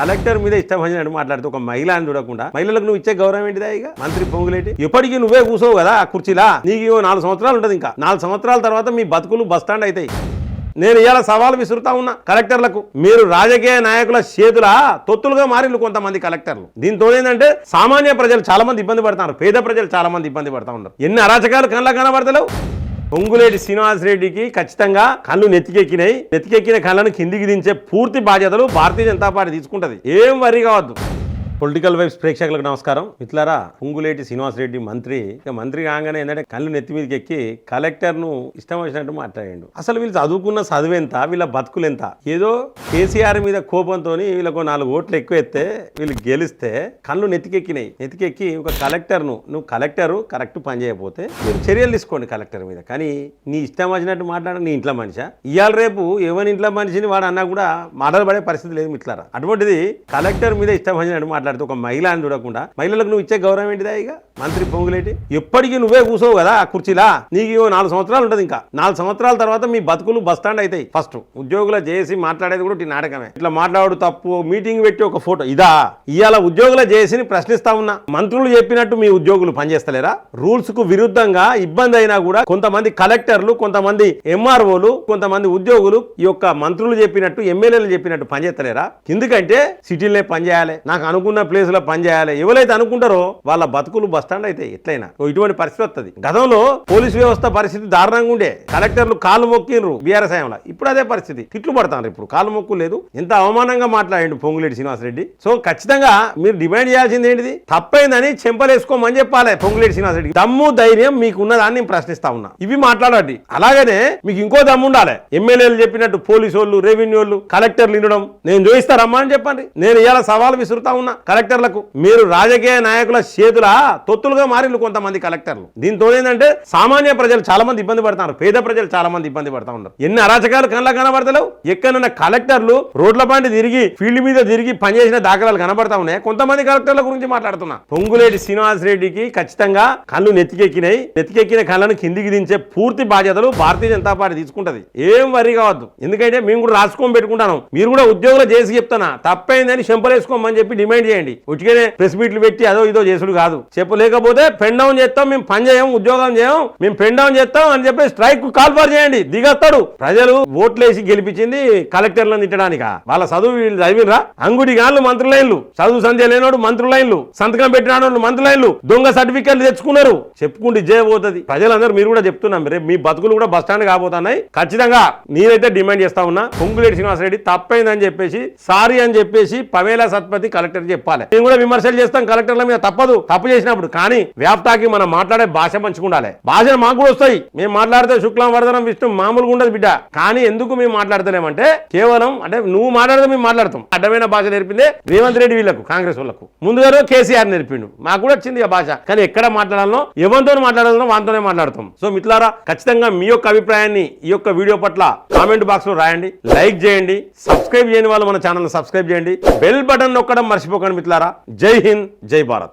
Collector మీద ఇష్టం వచ్చినట్టు మాట్లాడుతూ ఒక మహిళ అని చూడకుండా మహిళలకు నువ్వు ఇచ్చే గౌరవం ఏంటిదా ఇక? మంత్రి పొంగులేటి. ఇప్పటికీ నువ్వే కూర్చోవు కదా ఆ కుర్చీలా? నీకు నాలుగు సంవత్సరాలు ఉంటుంది ఇంకా. నాలుగు సంవత్సరాల తర్వాత మీ బతుకులు బస్టాండ్ అవుతాయి నేను ఇవాళ సవాల్ విసురుతా ఉన్నా కలెక్టర్లకు. మీరు రాజకీయ నాయకుల చేతుల తొత్తులుగా మారిల్లు కొంతమంది కలెక్టర్లు. దీంతో ఏంటంటే సామాన్య ప్రజలు చాలా మంది ఇబ్బంది పడుతున్నారు. పేద ప్రజలు చాలా మంది ఇబ్బంది పడతా ఉన్నారు. ఎన్ని అరాచకాలు కళ్ళ కనబడతలేవు. పొంగులేటి శ్రీనివాస్ రెడ్డికి ఖచ్చితంగా కళ్ళు నెత్తికెక్కినాయి. నెత్తికెక్కిన కళ్ళను కిందికి దించే పూర్తి బాధ్యతలు భారతీయ జనతా పార్టీ తీసుకుంటది. ఏం వరి కావద్దు. పొలిటికల్ వైబ్స్ ప్రేక్షకులకు నమస్కారం. ఇట్లారా పుంగులేటి శ్రీనివాస్ రెడ్డి మంత్రి. ఇక మంత్రి కాగానే ఏంటంటే కళ్ళు నెత్తి మీదకి ఎక్కి కలెక్టర్ను ఇష్టం వచ్చినట్టు మాట్లాడాడు. అసలు వీళ్ళు చదువుకున్న చదువు ఎంత? వీళ్ళ బతుకులు ఎంత? ఏదో కేసీఆర్ మీద కోపంతో వీళ్ళకు నాలుగు ఓట్లు ఎక్కువ ఎత్తే వీళ్ళు గెలిస్తే కళ్ళు నెత్తికెక్కినాయి నెత్తికెక్కి ఒక కలెక్టర్ను నువ్వు కలెక్టరు కరెక్ట్ పని చేయకపోతే మీరు చర్యలు తీసుకోండి కలెక్టర్ మీద. కానీ నీ ఇష్టం వచ్చినట్టు మాట్లాడడం నీ ఇంట్లో మనిషా? ఇవాళ రేపు ఎవరి ఇంట్లో మనిషిని వాడు అన్నా కూడా మాటలు పడే పరిస్థితి లేదు మిట్లారా అటువంటిది కలెక్టర్ మీద ఇష్టం వచ్చినట్టు మాట్లాడుతూ ఒక మహిళ అని చూడకుండా మహిళలకు నువ్వు ఇచ్చే గౌరవం ఏంటిదా ఇక? మంత్రి పొంగులేటి. ఎప్పటికీ నువ్వే కూసావు కదా ఆ కుర్చీలా? నీకు ఇగో నాలుగు సంవత్సరాలు ఉంటుంది ఇంకా. నాలుగు సంవత్సరాల తర్వాత మీ బతుకులు బస్టాండ్ అవుతాయి ఫస్ట్. ఉద్యోగుల చేసి మాట్లాడేది కూడా ఈ నాటకమే. ఇట్లా మాట్లాడు తప్పు మీటింగ్ పెట్టి ఒక ఫోటో. ఇదా? ఇవాళ ఉద్యోగుల చేసి ప్రశ్నిస్తా ఉన్నా. మంత్రులు చెప్పినట్టు మీ ఉద్యోగులు పనిచేస్తలేరా? రూల్స్కు విరుద్ధంగా ఇబ్బంది అయినా కూడా కొంతమంది కలెక్టర్లు కొంతమంది ఎంఆర్ఓలు కొంతమంది ఉద్యోగులు ఈ యొక్క మంత్రులు చెప్పినట్టు ఎమ్మెల్యేలు చెప్పినట్టు పనిచేస్తలేరా? ఎందుకంటే సిటీలనే పనిచేయాలి నాకు అనుకున్న ప్లేస్లో పనిచేయాలి ఎవరైతే అనుకుంటారో వాళ్ళ బతుకులు బస్టాండ్ అయితే ఎట్లయినా. ఓ ఇటువంటి పరిస్థితి వస్తుంది గతంలో పోలీస్ వ్యవస్థ పరిస్థితి దారుణంగా ఉండే. కలెక్టర్లు కాలు మొక్కిండ్రు బీఆర్ఎస్ హయాంలో. ఇప్పుడు అదే పరిస్థితి. తిట్లు పడతారు ఇప్పుడు. కాలు మొక్కు లేదు. ఎంత అవమానంగా మాట్లాడండి పొంగులేటి శ్రీనివాసరెడ్డి. సో ఖచ్చితంగా మీరు డిమాండ్ చేయాల్సింది ఏంటిది? తప్పైందని చెంపలేసుకోమని చెప్పాలి పొంగులేటి శ్రీనివాసరెడ్డి దమ్ము ధైర్యం మీకు ఉన్నదాన్ని నేను ప్రశ్నిస్తా ఉన్నా. ఇవి మాట్లాడండి అలాగనే మీకు ఇంకో దమ్ము ఉండాలి. ఎమ్మెల్యేలు చెప్పినట్టు పోలీసు వాళ్ళు రెవెన్యూ వాళ్ళు కలెక్టర్లు వినడం. నేను చూయిస్తారమ్మా అని చెప్పండి. నేను ఇవాళ సవాల్ విసురుతా ఉన్నా. కలెక్టర్లకు. మీరు రాజకీయ నాయకుల చేతుల తొత్తులుగా మారిళ్ళు కొంతమంది కలెక్టర్లు. దీంతో ఏంటంటే సామాన్య ప్రజలు చాలా మంది ఇబ్బంది పడుతున్నారు. పేద ప్రజలు చాలా మంది ఇబ్బంది పడతా ఉన్నారు. ఎన్ని అరాచకాలు కళ్ళ కనబడతలేవు? ఎక్కడైనా కలెక్టర్లు రోడ్ల బండి తిరిగి ఫీల్డ్ మీద తిరిగి పనిచేసిన దాఖలాలు కనబడతా ఉన్నాయి? కొంతమంది కలెక్టర్ల గురించి మాట్లాడుతున్నా. పొంగులేటి శ్రీనివాస్ రెడ్డికి ఖచ్చితంగా కళ్ళు నెత్తికెక్కినాయి. నెత్తికెక్కిన కళ్ళను కిందికి దించే పూర్తి బాధ్యతలు భారతీయ జనతా పార్టీ తీసుకుంటది. ఏం వరి కావద్దు. ఎందుకంటే మేము కూడా రాసుకొని పెట్టుకుంటాను. మీరు కూడా ఉద్యోగులు చేసి చెప్తానా తప్పైందని చెంపలేసుకోమని చెప్పి డిమాండ్ చేయండి. ఉచికనే ప్రెస్ మీట్లు పెట్టి అదో ఇదో చేసుడు కాదు. చెప్పలేకపోతే పెన్ డౌన్ చేస్తాం మేము పని చేయం ఉద్యోగం చేయం మేము పెన్ డౌన్ చేస్తాం అని చెప్పి స్ట్రైక్ కాల్ఫర్ చేయండి. దిగస్తాడు. ప్రజలు ఓట్లేసి గెలిపించింది కలెక్టర్లను తిట్టడానిక? వాళ్ళ చదువు వీళ్ళు చదివినరా అంగుడి గాళ్ళు మంత్రులైన్లు. చదువు సంధ్య లేనోడు మంత్రులైన్లు. సంతకం పెట్టినాడు మంత్రులైన్లు. దొంగ సర్టిఫికెట్లు తెచ్చుకున్నారు. చెప్పుకుంటే జే పోతుంది. ప్రజలందరూ మీరు కూడా చెప్తున్నాం. రేపు మీ బతుకులు కూడా బస్ స్టాండ్ కాబోతున్నాయి. ఖచ్చితంగా నేనైతే డిమాండ్ చేస్తా ఉన్నా. పొంగులేటి శ్రీనివాసరెడ్డి తప్పైందని చెప్పేసి సారీ అని చెప్పేసి పవేలా సత్పతి కలెక్టర్ చెప్పాలి. మేము కూడా విమర్శలు చేస్తాం కలెక్టర్ల మీద తప్పదు తప్పు చేసినప్పుడు. కానీ వ్యాప్తాకి మనం మాట్లాడే భాష పంచుకుండాలి. భాషలు మాకు కూడా వస్తాయి. మేము మాట్లాడితే శుక్లం వరదనం విష్ణు మామూలుగా ఉండదు బిడ్డ. కానీ ఎందుకు మేము మాట్లాడతలేమంటే కేవలం అంటే నువ్వు మాట్లాడితే మేము మాట్లాడతాం. అడ్డమైన భాష నేర్పిందే రేవంత్ రెడ్డి వీళ్ళకు కాంగ్రెస్ వాళ్ళకు. ముందుగా కేసీఆర్ నేర్పిండు. మాకు కూడా వచ్చింది ఆ భాష. కానీ ఎక్కడ మాట్లాడాలనో ఎవరితో మాట్లాడాలనో వాటితోనే మాట్లాడతాం. సో మిత్రులారా ఖచ్చితంగా మీ యొక్క అభిప్రాయాన్ని ఈ యొక్క వీడియో పట్ల కామెంట్ బాక్స్లో రాయండి. లైక్ చేయండి. సబ్స్క్రైబ్ చేయని వాళ్ళు మన ఛానల్ సబ్స్క్రైబ్ చేయండి. బెల్ బటన్ నొక్కడం మర్చిపోకండి. మిత్రులారా జై హింద్ జై భారత్